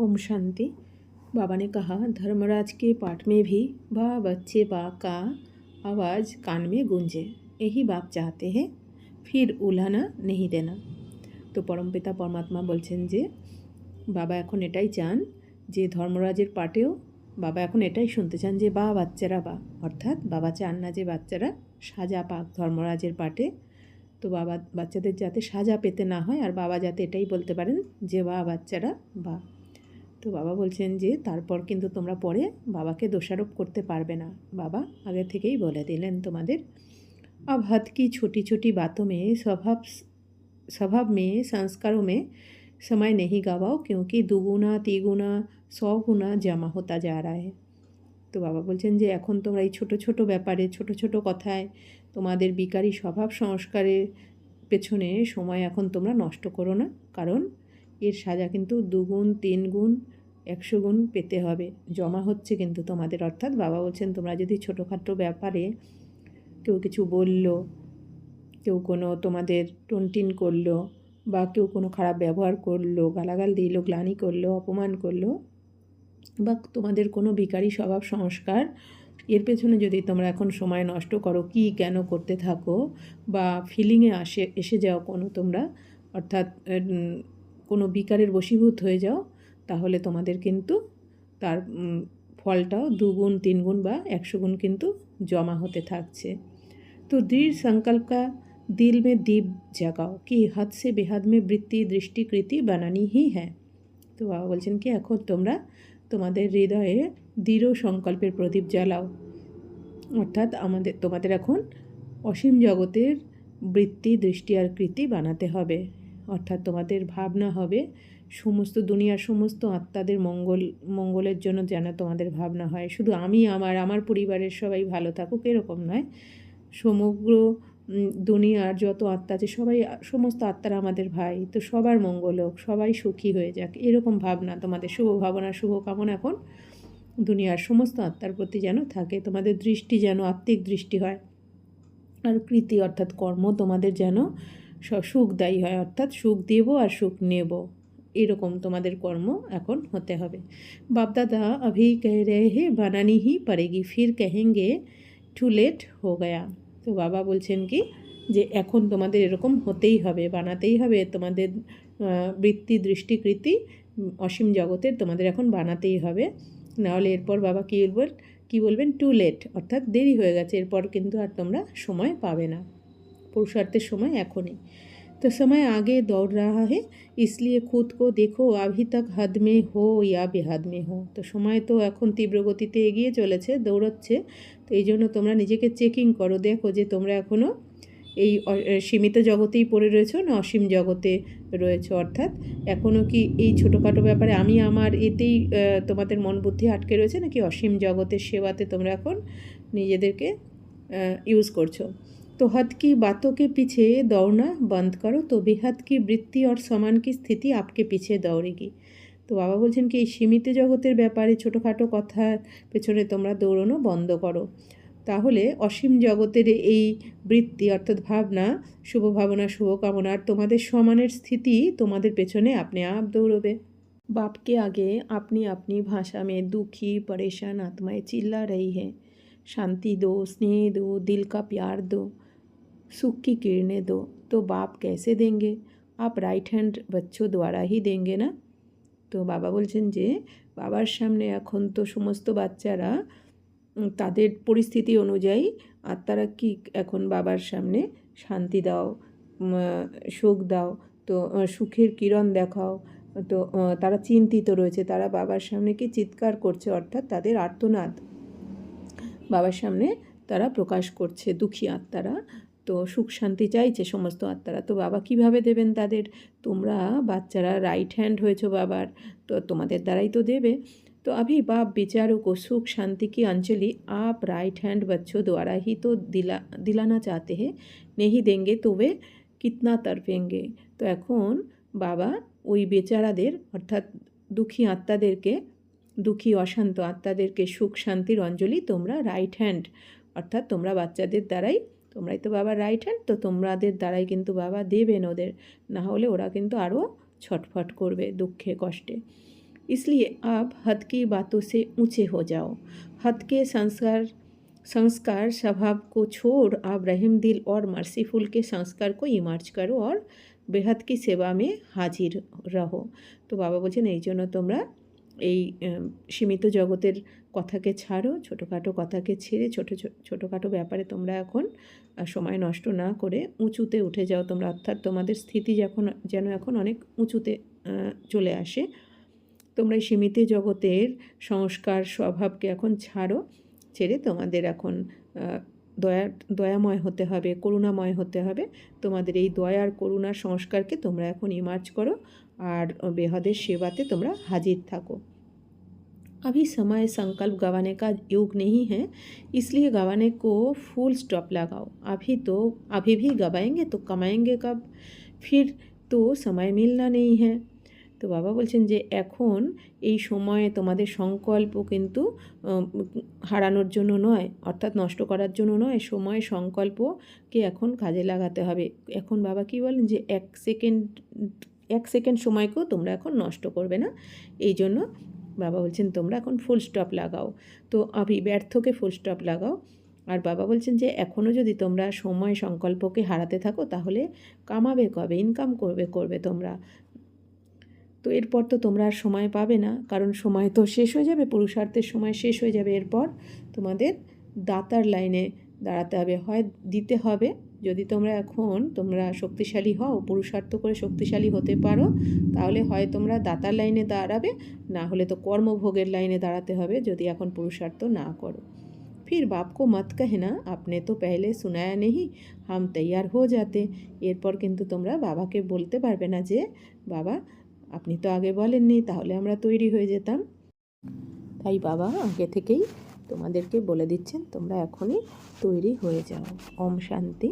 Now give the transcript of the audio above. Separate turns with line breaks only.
ओम शांति बाबा ने कहा धर्मराज के पाठ में भी बा बच्चे बा का आवाज़ कान में गूंजे यही बाप चाहते हैं फिर উলানা नहीं देना তো পরমপিতা পরমাত্মা বলছেন যে বাবা এখন এটাই চান যে ধর্মরাজের পাঠেও বাবা এখন এটাই শুনতে চান যে বা বাচ্চারা বা অর্থাৎ বাবা চান না যে বাচ্চারা সাজা পাক ধর্মরাজের পাঠে তো বাবা বাচ্চাদের যাতে সাজা পেতে না হয় আর বাবা যাতে এটাই বলতে পারেন যে বা বাচ্চারা বা তো বাবা বলছেন যে তারপর কিন্তু তোমরা পরে বাবাকে দোষারোপ করতে পারবে না বাবা আগে থেকেই বলে দিলেন তোমাদের अब हद की छोटी छोटी बातों में स्वभाव स्वभाव में संस्कारों में समय नहीं गवाओ क्योंकि দুগুণা তিগুণা সौ গুণা জমা হতা যা রা है তো বাবা বলছেন যে এখন তোমরা এই ছোটো ছোটো ব্যাপারে ছোট ছোট কথায় তোমাদের বিকারী স্বভাব সংস্কারের পেছনে সময় এখন তোমরা নষ্ট করো না কারণ এর সাজা কিন্তু দুগুণ তিন গুণ একশো গুণ পেতে হবে। জমা হচ্ছে কিন্তু তোমাদের, অর্থাৎ বাবা বলছেন, তোমরা যদি ছোটোখাটো ব্যাপারে কেউ কিছু বলল, কেউ কোনো তোমাদের টনটিন করল বা কেউ কোনো খারাপ ব্যবহার করল, গালাগাল দিল, গ্লানি করল, অপমান করল বা তোমাদের কোনো বিকারী স্বভাব সংস্কার, এর পেছনে যদি তোমরা এখন সময় নষ্ট করো, কি কেন করতে থাকো বা ফিলিংয়ে আসে, এসে যাও কোনো তোমরা, অর্থাৎ কোনো বিকারের বশীভূত হয়ে যাও তাহলে তোমাদের কিন্তু তার ফলটাও দুগুণ তিনগুণ বা একশো গুণ কিন্তু জমা হতে থাকছে तो दृढ़ संकल्प का दिल में दीप जगाओ कि हद से बेहद में বৃত্তি দৃষ্টিকৃতি বানানি হি হ্যাঁ তো বাবা বলছেন কি এখন তোমরা তোমাদের হৃদয়ে দৃঢ় সংকল্পের প্রদীপ জ্বালাও অর্থাৎ আমাদের তোমাদের এখন অসীম জগতের বৃত্তি দৃষ্টি আর কৃতি বানাতে হবে অর্থাৎ তোমাদের ভাবনা হবে, সমস্ত দুনিয়ার সমস্ত আত্মাদের মঙ্গল, মঙ্গলের জন্য যেন তোমাদের ভাবনা হয়। শুধু আমি, আমার আমার পরিবারের সবাই ভালো থাকুক, এরকম নয়। সমগ্র দুনিয়ার যত আত্মা আছে, সবাই, সমস্ত আত্মারা আমাদের ভাই। তো সবার মঙ্গল হোক, সবাই সুখী হয়ে যাক, এরকম ভাবনা তোমাদের। শুভ ভাবনা, শুভ কামনা এখন দুনিয়ার সমস্ত আত্মার প্রতি যেন থাকে, তোমাদের দৃষ্টি যেন আত্মিক দৃষ্টি হয়। আর কৃতি অর্থাৎ কর্ম তোমাদের যেন সুখ দায়ী হয়, অর্থাৎ সুখ দেব আর সুখ নেব। এরকম তোমাদের কর্ম এখন হতে হবে। বাপদাদা অভি কে রে হে, বানানি হি পারেগি, ফির কেহেঙ্গে টু লেট হো গয়া। তো বাবা বলছেন কি, যে এখন তোমাদের এরকম হতেই হবে, বানাতেই হবে তোমাদের বৃত্তি, দৃষ্টিকৃতি অসীম জগতের তোমাদের এখন বানাতেই হবে। নাহলে এরপর বাবা কী বলবেন কী বলবেন? টু লেট, অর্থাৎ দেরি হয়ে গেছে, এরপর কিন্তু আর তোমরা সময় পাবে না। পুরুষার্থের সময় এখনই तो समय आगे दौड़ रहा है इसलिए खुद को देखो अभी तक हद में हो या बेहद में हो তো সময় তো এখন তীব্র গতিতে এগিয়ে চলেছে দৌড়চ্ছে তো এই জন্য তোমরা নিজেকে চেকিং করো দেখো যে তোমরা এখনও এই সীমিত জগতেই পড়ে রয়েছো না অসীম জগতে রয়েছে অর্থাৎ এখনও কি এই ছোটোখাটো ব্যাপারে আমি আমার এতেই তোমাদের মন বুদ্ধি আটকে রয়েছে নাকি অসীম জগতের সেবাতে তোমরা এখন নিজেদেরকে ইউজ করছো तो हद की बातों के पीछे दौड़ना बंद करो तो बेहद की বৃত্তি और समान की स्थिति आपके पीछे दौड़ेगी তো বাবা বলছেন কি এই সীমিত জগতের ব্যাপারে ছোটোখাটো কথার পেছনে তোমরা দৌড়ানো বন্ধ করো তাহলে অসীম জগতের এই বৃত্তি অর্থাৎ ভাবনা শুভ ভাবনা শুভকামনা আর তোমাদের সমানের স্থিতি তোমাদের পেছনে আপনি আপ দৌড়বে बाप के आगे अपनी अपनी भाषा में दुखी परेशान आत्माएं चिल्ला रही है शांति दो स्नेह दो दिल का प्यार दो सुख की किरणें दो तो बाप कैसे देंगे आप রাইট হ্যান্ড बच्चों द्वारा ही देंगे না তো বাবা বলছেন যে বাবার সামনে এখন তো সমস্ত বাচ্চারা তাদের পরিস্থিতি অনুযায়ী আত্মারা কি এখন বাবার সামনে শান্তি দাও সুখ দাও তো সুখের কিরণ দেখাও তো তারা চিন্তিত রয়েছে তারা বাবার সামনে কি চিৎকার করছে অর্থাৎ তাদের আর্তনাদ বাবার সামনে তারা প্রকাশ করছে দুঃখী আত্মারা তো সুখ শান্তি চাইছে সমস্ত আত্মারা তো বাবা কিভাবে দেবেন তাদের তোমরা বাচ্চারা রাইট হ্যান্ড হয়েছো বাবার তো তোমাদের দ্বারাই তো দেবে तो अभी बाप विचारों को सुख शांति की अंजलि आप राइट हैंड बच्चों द्वारा ही तो दिला दिलाना चाहते हैं नहीं देंगे तो वे কিতনা তরফেঙ্গে তো এখন বাবা ওই বেচারাদের অর্থাৎ দুঃখী আত্মাদেরকে দুঃখী অশান্ত আত্মাদেরকে সুখ শান্তির অঞ্জলি তোমরা রাইট হ্যান্ড অর্থাৎ তোমরা বাচ্চাদের দ্বারাই তোমরাই তো বাবার রাইট হ্যান্ড তো তোমাদের দ্বারাই কিন্তু বাবা দেবেন ওদের না হলে ওরা কিন্তু আরও ছটফট করবে দুঃখে কষ্টে इसलिए अब हद की बातों से ऊंचे हो जाओ हद के संस्कार संस्कार स्वभाव को छोड़ अब रहीम दिल और मर्सीफुल के संस्कार को इमार्ज करो और বেহাত কি সেবা মে হাজির রহো তো বাবা বলছেন এই জন্য তোমরা এই সীমিত জগতের কথাকে ছাড়ো, ছোটোখাটো কথাকে ছেড়ে, ছোটো ছোটোখাটো ব্যাপারে তোমরা এখন সময় নষ্ট না করে উঁচুতে উঠে যাও তোমরা। অর্থাৎ তোমাদের স্থিতি যখন, যেন এখন অনেক উঁচুতে চলে আসে। তোমরা এই সীমিত জগতের সংস্কার স্বভাবকে এখন ছাড়ো, ছেড়ে তোমাদের এখন দয়া দয়াময় হতে হবে করুণাময় হতে হবে তোমাদের এই দয়ার করুণার সংস্কারকে তোমরা এখন ইমার্জ করো আর বেহদের সেবাতে তোমরা হাজির থাকো अभी समय संकल्प गंवाने का युग नहीं है इसलिए गंवाने को फुल स्टॉप लगाओ अभी तो अभी भी गवाएंगे तो कमाएंगे कब फिर तो समय मिलना नहीं है তো বাবা বলছেন যে এখন এই সময়ে তোমাদের সংকল্প কিন্তু হারানোর জন্য নয়, অর্থাৎ নষ্ট করার জন্য নয়, সময় সংকল্পকে এখন কাজে লাগাতে হবে। এখন বাবা কি বলেন যে এক সেকেন্ড এক সেকেন্ড সময়কেও তোমরা এখন নষ্ট করবে না। এই জন্য বাবা বলছেন তোমরা এখন ফুল স্টপ লাগাও। তো আভি ব্যর্থকে ফুল স্টপ লাগাও। আর বাবা বলছেন যে এখনও যদি তোমরা সময় সংকল্পকে হারাতে থাকো তাহলে কামাবে কবে? ইনকাম করবে করবে তোমরা। তো এরপর তো তোমরা আর সময় পাবে না কারণ সময় তো শেষ হয়ে যাবে পুরুষার্থের সময় শেষ হয়ে যাবে এরপর তোমাদের দাতার লাইনে দাঁড়াতে হবে হয় দিতে হবে যদি তোমরা এখন তোমরা শক্তিশালী হও পুরুষার্থ করে শক্তিশালী হতে পারো তাহলে হয় তোমরা দাতার লাইনে দাঁড়াবে না হলে তো কর্মভোগের লাইনে দাঁড়াতে হবে যদি এখন পুরুষার্থ না করো फिर बाप को मत कहना आपने तो पहले सुनाया नहीं हम तैयार हो जाते এরপর কিন্তু তোমরা বাবাকে বলতে পারবে না যে বাবা আপনি তো আগে বলেননি, তাহলে আমরা তৈরি হয়ে যেতাম। তাই বাবা আগে থেকেই তোমাদেরকে বলে দিচ্ছেন, তোমরা এখনই তৈরি হয়ে যাও। ওম শান্তি।